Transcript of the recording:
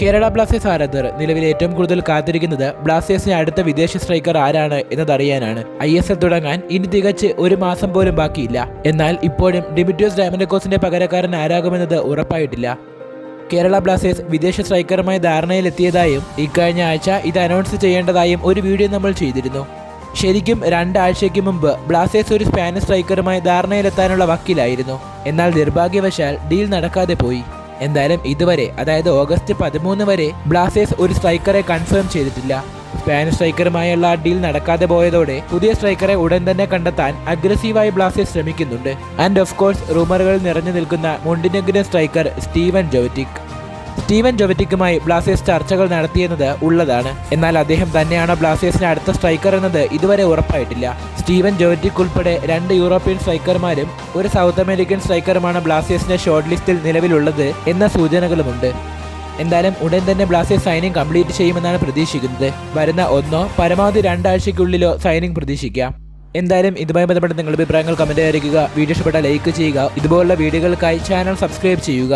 Kerala Blasters ആരാധകർ നിലവിൽ ഏറ്റവും കൂടുതൽ കാത്തിരിക്കുന്നത് ബ്ലാസ്റ്റേഴ്സിന് അടുത്ത വിദേശ സ്ട്രൈക്കർ ആരാണ് എന്നതറിയാനാണ്. ഐ എസ് എൽ തുടങ്ങാൻ ഇനി തികച്ച് ഒരു മാസം പോലും ബാക്കിയില്ല. എന്നാൽ ഇപ്പോഴും ഡിമിറ്റോസ് ഡാമൻഡക്കോസിന്റെ പകരക്കാരൻ ആരാകുമെന്നത് ഉറപ്പായിട്ടില്ല. കേരള ബ്ലാസ്റ്റേഴ്സ് വിദേശ സ്ട്രൈക്കറുമായി ധാരണയിലെത്തിയതായും ഇക്കഴിഞ്ഞ ആഴ്ച ഇത് അനൗൺസ് ചെയ്യേണ്ടതായും ഒരു വീഡിയോ നമ്മൾ ചെയ്തിരുന്നു. ശരിക്കും രണ്ടാഴ്ചയ്ക്ക് മുമ്പ് ബ്ലാസ്റ്റേഴ്സ് ഒരു സ്പാനിഷ് സ്ട്രൈക്കറുമായി ധാരണയിലെത്താനുള്ള വക്കിലായിരുന്നു. എന്നാൽ നിർഭാഗ്യവശാൽ ഡീൽ നടക്കാതെ പോയി. എന്തായാലും ഇതുവരെ അതായത് ഓഗസ്റ്റ് പതിമൂന്ന് വരെ ബ്ലാസ്റ്റേഴ്സ് ഒരു സ്ട്രൈക്കറെ കൺഫേം ചെയ്തിട്ടില്ല. സ്പാനിഷ് സ്ട്രൈക്കറുമായുള്ള ഡീൽ നടക്കാതെ പോയതോടെ പുതിയ സ്ട്രൈക്കറെ ഉടൻ തന്നെ കണ്ടെത്താൻ അഗ്രസീവായി ബ്ലാസ്റ്റേഴ്സ് ശ്രമിക്കുന്നുണ്ട്. ആൻഡ് ഓഫ് കോഴ്സ് റൂമറുകൾ നിറഞ്ഞു നിൽക്കുന്ന മൊണ്ടിനെഗ്രിയൻ സ്ട്രൈക്കർ സ്റ്റീവൻ ജോവറ്റിക് സ്റ്റീവൻ ജോവറ്റിക്കുമായി ബ്ലാസ്റ്റേഴ്സ് ചർച്ചകൾ നടത്തിയെന്നത് ഉള്ളതാണ്. എന്നാൽ അദ്ദേഹം തന്നെയാണ് ബ്ലാസ്റ്റേഴ്സിന് അടുത്ത സ്ട്രൈക്കർ എന്നത് ഇതുവരെ ഉറപ്പായിട്ടില്ല. സ്റ്റീവൻ ജോവറ്റിക് ഉൾപ്പെടെ രണ്ട് യൂറോപ്യൻ സ്ട്രൈക്കർമാരും ഒരു സൗത്ത് അമേരിക്കൻ സ്ട്രൈക്കറുമാണ് ബ്ലാസ്റ്റേഴ്സിന്റെ ഷോർട്ട് ലിസ്റ്റിൽ നിലവിലുള്ളത് എന്ന സൂചനകളുമുണ്ട്. എന്തായാലും ഉടൻ തന്നെ ബ്ലാസ്റ്റേഴ്സ് സൈനിങ് കംപ്ലീറ്റ് ചെയ്യുമെന്നാണ് പ്രതീക്ഷിക്കുന്നത്. വരുന്ന ഒന്നോ പരമാവധി രണ്ടാഴ്ചയ്ക്കുള്ളിലോ സൈനിങ് പ്രതീക്ഷിക്കാം. എന്തായാലും ഇതുമായി ബന്ധപ്പെട്ട് നിങ്ങളുടെ അഭിപ്രായങ്ങൾ കമന്റ് അറിയിക്കുക വീഡിയോ ഇഷ്ടപ്പെട്ട ലൈക്ക് ചെയ്യുക. ഇതുപോലുള്ള വീഡിയോകൾക്കായി ചാനൽ സബ്സ്ക്രൈബ് ചെയ്യുക.